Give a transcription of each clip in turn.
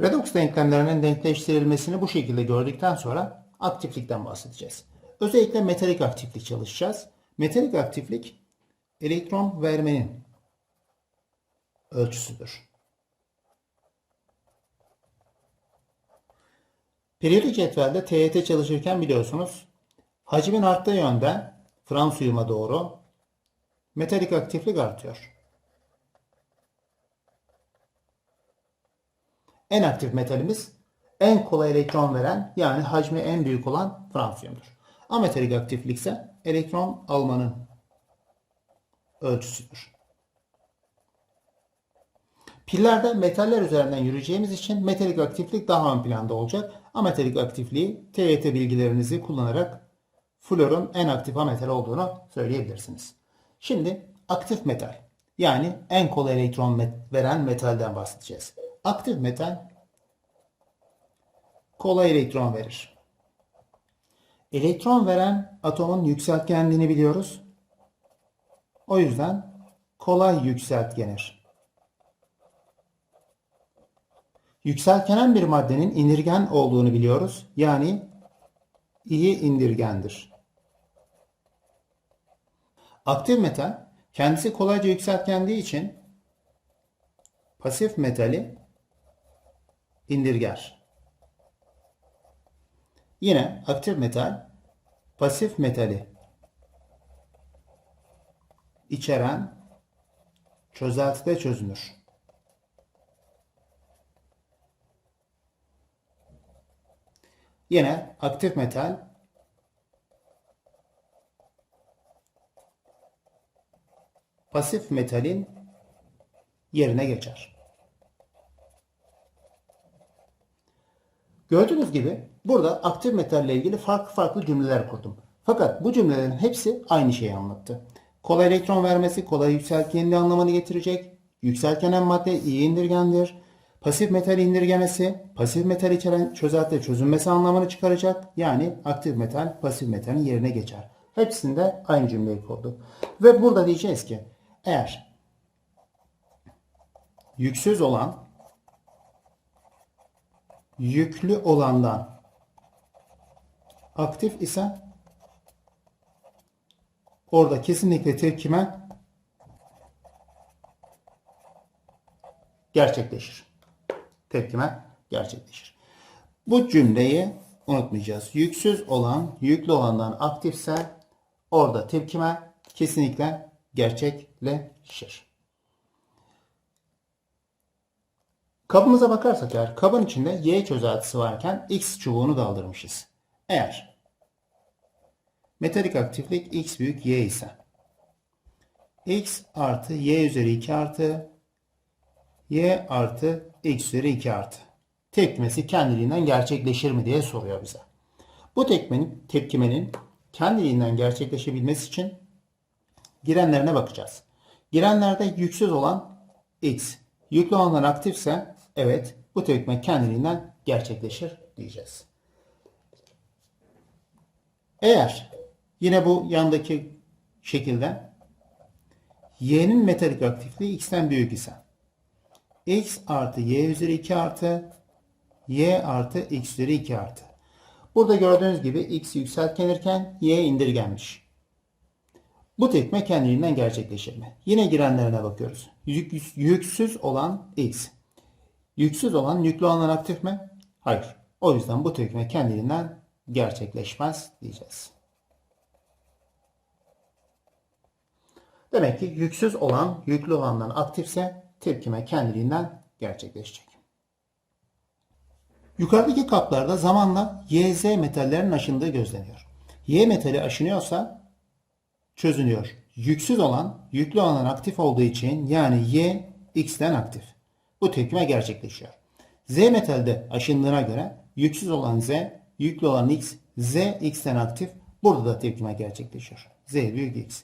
Redox denklemlerinin denkleştirilmesini bu şekilde gördükten sonra aktiflikten bahsedeceğiz. Özellikle metalik aktiflik çalışacağız. Metalik aktiflik elektron vermenin ölçüsüdür. Periyodik cetvelde TYT çalışırken biliyorsunuz hacmin arttığı yönde Fransuyuma doğru metalik aktiflik artıyor. En aktif metalimiz en kolay elektron veren yani hacmi en büyük olan fransiyumdur. Ametalik aktiflik ise elektron almanın ölçüsüdür. Pillerde metaller üzerinden yürüyeceğimiz için metalik aktiflik daha ön planda olacak. Ametalik aktifliği TYT bilgilerinizi kullanarak florun en aktif ametal olduğunu söyleyebilirsiniz. Şimdi aktif metal yani en kolay elektron met- veren metalden bahsedeceğiz. Aktif metal kolay elektron verir. Elektron veren atomun yükseltgenliğini biliyoruz. O yüzden kolay yükseltgenir. Yükseltgenen bir maddenin indirgen olduğunu biliyoruz. Yani iyi indirgendir. Aktif metal kendisi kolayca yükseltgendiği için pasif metali indirger. Yine aktif metal pasif metali içeren çözeltide çözünür. Yine aktif metal pasif metalin yerine geçer. Gördüğünüz gibi burada aktif metalle ilgili farklı farklı cümleler kurdum. Fakat bu cümlelerin hepsi aynı şeyi anlattı. Kolay elektron vermesi kolay yükseltgenliği anlamını getirecek. Yükseltgenen madde iyi indirgendir. Pasif metal indirgemesi, pasif metal içeren çözelti çözünmesi anlamını çıkaracak. Yani aktif metal pasif metalin yerine geçer. Hepsinde aynı cümleyi kurduk. Ve burada diyeceğiz ki eğer yüksüz olan yüklü olandan aktif ise orada kesinlikle tepkime gerçekleşir. Tepkime gerçekleşir. Bu cümleyi unutmayacağız. Yüksüz olan yüklü olandan aktifse orada tepkime kesinlikle gerçekleşir. Kabımıza bakarsak eğer kabın içinde Y çözeltisi varken X çubuğunu daldırmışız. Eğer metalik aktiflik X büyük Y ise X artı Y üzeri 2 artı Y artı X üzeri 2 artı tepkimesi kendiliğinden gerçekleşir mi diye soruyor bize. Bu tepkimenin, tepkimenin kendiliğinden gerçekleşebilmesi için girenlerine bakacağız. Girenlerde yüksüz olan X, yüklü olanlar aktifse evet bu tepkime kendiliğinden gerçekleşir diyeceğiz. Eğer yine bu yandaki şekilde Y'nin metalik aktifliği X'ten büyük ise X artı Y üzeri 2 artı Y artı X üzeri 2 artı. Burada gördüğünüz gibi X yükseltgenirken Y indirgenmiş. Bu tepkime kendiliğinden gerçekleşir mi? Yine girenlerine bakıyoruz. Yük, yüksüz olan X. Yüksüz olan yüklü olanlar aktif mi? Hayır. O yüzden bu tepkime kendiliğinden gerçekleşmez diyeceğiz. Demek ki yüksüz olan yüklü olandan aktifse tepkime kendiliğinden gerçekleşecek. Yukarıdaki kaplarda zamanla YZ metallerin aşındığı gözleniyor. Y metali aşınıyorsa çözünüyor. Yüksüz olan yüklü olanın aktif olduğu için yani Y X'ten aktif. Bu tepkime gerçekleşiyor. Z metalde aşındığına göre yüksüz olan Z, yüklü olan X, Z X'ten aktif. Burada da tepkime gerçekleşiyor. Z büyük X.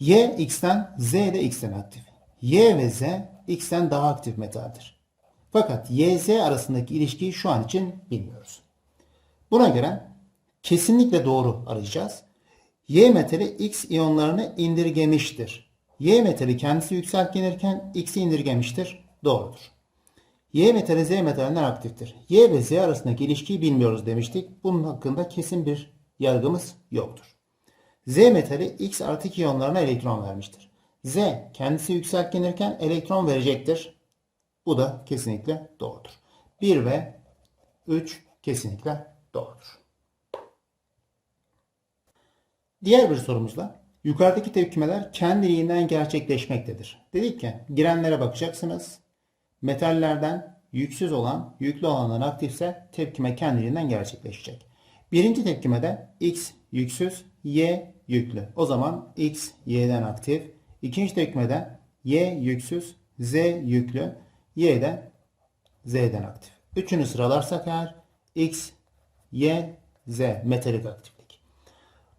Y X'ten, Z de X'ten aktif. Y ve Z X'ten daha aktif metaldir. Fakat Y, Z arasındaki ilişkiyi şu an için bilmiyoruz. Buna göre kesinlikle doğru arayacağız. Y metali X iyonlarını indirgemiştir. Y metali kendisi yükseltgenirken X'i indirgemiştir. Doğrudur. Y metali Z metalinden aktiftir. Y ve Z arasındaki ilişkiyi bilmiyoruz demiştik. Bunun hakkında kesin bir yargımız yoktur. Z metali X artı 2 iyonlarına elektron vermiştir. Z kendisi yükseltgenirken elektron verecektir. Bu da kesinlikle doğrudur. 1 ve 3 kesinlikle doğrudur. Diğer bir sorumuzda yukarıdaki tepkimeler kendiliğinden gerçekleşmektedir. Dedik ki girenlere bakacaksınız. Metallerden yüksüz olan yüklü olanlar aktifse tepkime kendiliğinden gerçekleşecek. Birinci tepkimede X yüksüz, Y yüklü. O zaman X Y'den aktif. İkinci tepkimede Y yüksüz, Z yüklü, Y de Z'den aktif. Üçünü sıralarsak eğer X, Y, Z metalik aktiflik.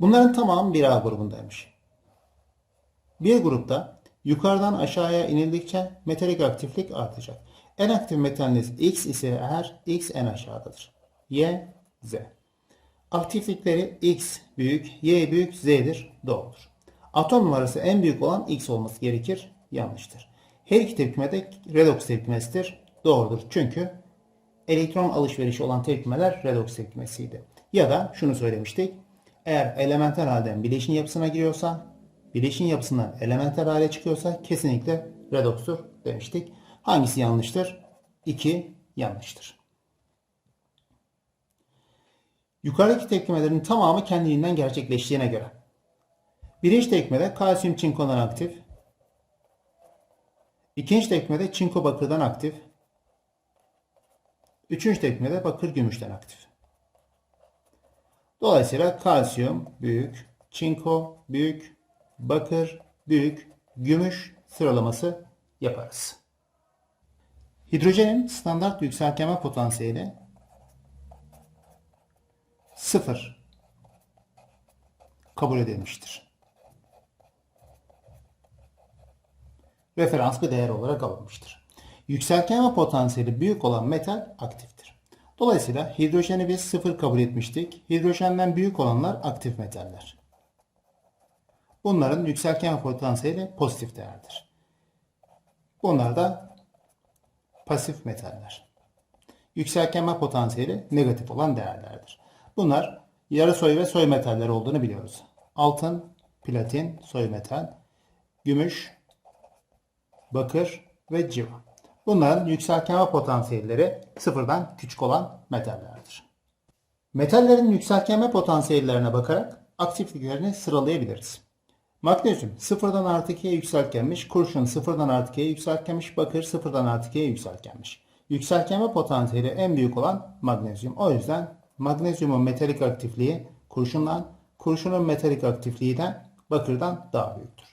Bunların tamamı bir A grubundaymış. Bir grupta yukarıdan aşağıya inildikçe metalik aktiflik artacak. En aktif metaliniz X ise eğer X en aşağıdadır. Y, Z. Aktiflikleri X büyük, Y büyük, Z'dir. Doğrudur. Atom numarası en büyük olan X olması gerekir. Yanlıştır. Her iki tepkime de redoks tepkimesidir. Doğrudur. Çünkü elektron alışverişi olan tepkimeler redoks tepkimesiydi. Ya da şunu söylemiştik. Eğer elementer halden bileşin yapısına giriyorsa, bileşin yapısından elementer hale çıkıyorsa kesinlikle redokstur demiştik. Hangisi yanlıştır? 2 yanlıştır. Yukarıdaki tepkimelerin tamamı kendiliğinden gerçekleştiğine göre. Birinci tepkimede kalsiyum çinkodan aktif. İkinci tepkimede çinko bakırdan aktif. Üçüncü tepkimede bakır gümüşten aktif. Dolayısıyla kalsiyum büyük, çinko büyük, bakır büyük, gümüş sıralaması yaparız. Hidrojenin standart yükseltgenme potansiyeli 0 kabul edilmiştir. Referans bir değer olarak alınmıştır. Yükseltgenme potansiyeli büyük olan metal aktiftir. Dolayısıyla hidrojeni biz 0 kabul etmiştik. Hidrojenden büyük olanlar aktif metaller. Bunların yükseltgenme potansiyeli pozitif değerdir. Bunlar da pasif metaller. Yükseltgenme potansiyeli negatif olan değerlerdir. Bunlar yarı soy ve soy metaller olduğunu biliyoruz. Altın, platin, soy metal, gümüş, bakır ve civa. Bunların yükseltgenme potansiyelleri sıfırdan küçük olan metallerdir. Metallerin yükseltgenme potansiyellerine bakarak aktifliklerini sıralayabiliriz. Magnezyum sıfırdan artı 2'ye yükseltgenmiş, kurşun sıfırdan artı 2'ye yükseltgenmiş, bakır sıfırdan artı 2'ye yükseltgenmiş. Yükseltgenme potansiyeli en büyük olan magnezyum. O yüzden magnezyumun metalik aktifliği kurşundan, kurşunun metalik aktifliği de bakırdan daha büyüktür.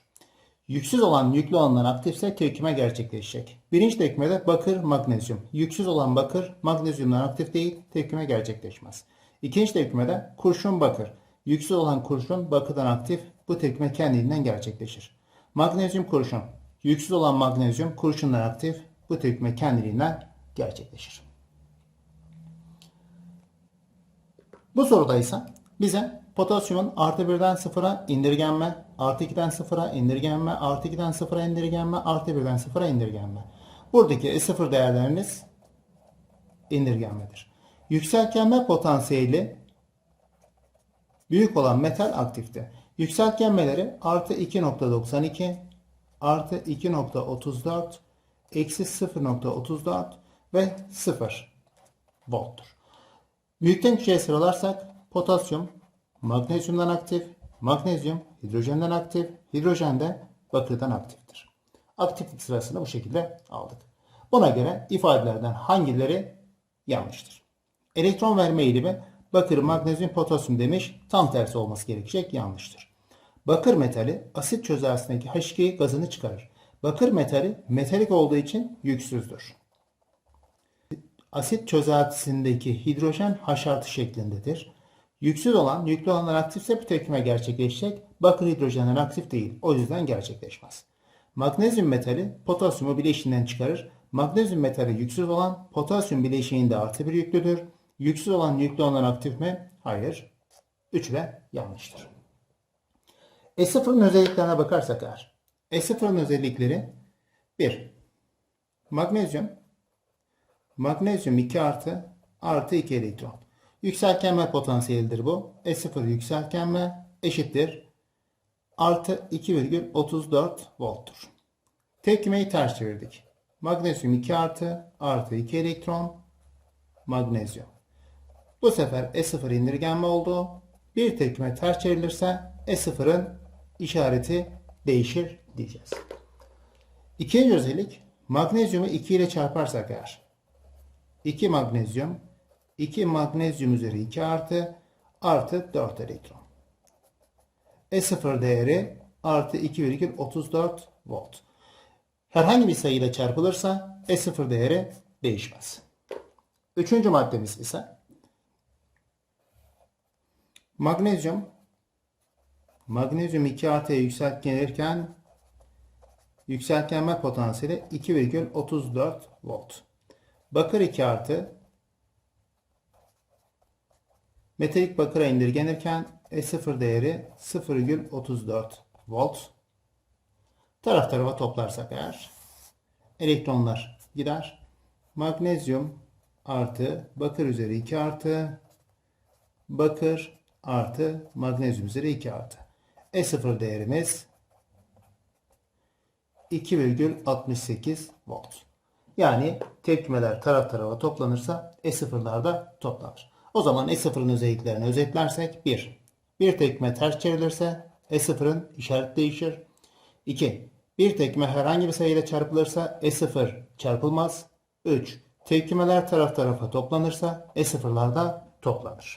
Yüksüz olan yüklü olanlar aktifse tepkime gerçekleşecek. Birinci tepkimede bakır, magnezyum. Yüksüz olan bakır, magnezyumdan aktif değil, tepkime gerçekleşmez. İkinci tepkimede kurşun bakır. Yüksüz olan kurşun bakırdan aktif, bu tepkime kendiliğinden gerçekleşir. Magnezyum kurşun. Yüksüz olan magnezyum kurşundan aktif, bu tepkime kendiliğinden gerçekleşir. Bu soruda ise bize potasyumun artı birden sıfıra indirgenme, artı 2'den sıfıra indirgenme, artı 2'den sıfıra indirgenme, artı birden sıfıra indirgenme. Buradaki E0 değerleriniz indirgenmedir. Yükseltgenme potansiyeli büyük olan metal aktifte. Yükseltgenmeleri artı 2.92, artı 2.34, eksi 0.34 ve 0 volttur. Büyükten küçüğe sıralarsak potasyum magnezyumdan aktif, magnezyum hidrojenden aktif, hidrojen de bakırdan aktiftir. Aktiflik sırasını bu şekilde aldık. Buna göre ifadelerden hangileri yanlıştır? Elektron verme eğilimi bakır, magnezyum, potasyum demiş. Tam tersi olması gerekecek yanlıştır. Bakır metali asit çözeltisindeki H2 gazını çıkarır. Bakır metali metalik olduğu için yüksüzdür. Asit çözeltisindeki hidrojen H artı şeklindedir. Yüksüz olan, yüklü olanlar aktifse bir tepkime gerçekleşecek. Bakır hidrojenler aktif değil. O yüzden gerçekleşmez. Magnezyum metali potasyumu bileşiğinden çıkarır. Magnezyum metali yüksüz olan potasyum bileşiğinde artı bir yüklüdür. Yüksüz olan yüklü olanlar aktif mi? Hayır. Üçü de yanlıştır. E0'ın özelliklerine bakarsak eğer. E0'ın özellikleri 1. Magnezyum Magnezyum 2 artı artı 2 elektron. Yükselkenme potansiyelidir bu. E0 yükselkenme eşittir. Artı 2,34 volttur. Tepkimeyi ters çevirdik. Magnezyum 2 artı artı 2 elektron magnezyum. Bu sefer E0 indirgenme oldu. Bir tepkime ters çevrilirse E0'ın işareti değişir diyeceğiz. İkinci özellik magnezyumu 2 ile çarparsak eğer 2 magnezyum 2 magnezyum üzeri 2 artı artı 4 elektron. E0 değeri artı 2,34 volt. Herhangi bir sayıyla çarpılırsa E0 değeri değişmez. Üçüncü maddemiz ise magnezyum magnezyum 2 artıya yükseltgenirken yükseltgenme potansiyeli 2,34 volt. Bakır 2 artı metalik bakıra indirgenirken E0 değeri 0,34 volt. Taraf tarafa toplarsak eğer elektronlar gider. Magnezyum artı bakır üzeri 2 artı bakır artı magnezyum üzeri 2 artı. E0 değerimiz 2,68 volt. Yani tepkimeler taraf tarafa toplanırsa E0'lar da toplanır. O zaman E0'ın özelliklerini özetlersek 1. Bir tepkime ters çevrilirse E0'ın işaret değişir. 2. Bir tepkime herhangi bir sayıyla çarpılırsa E0 çarpılmaz. 3. Tepkimeler taraf tarafa toplanırsa E0'lar da toplanır.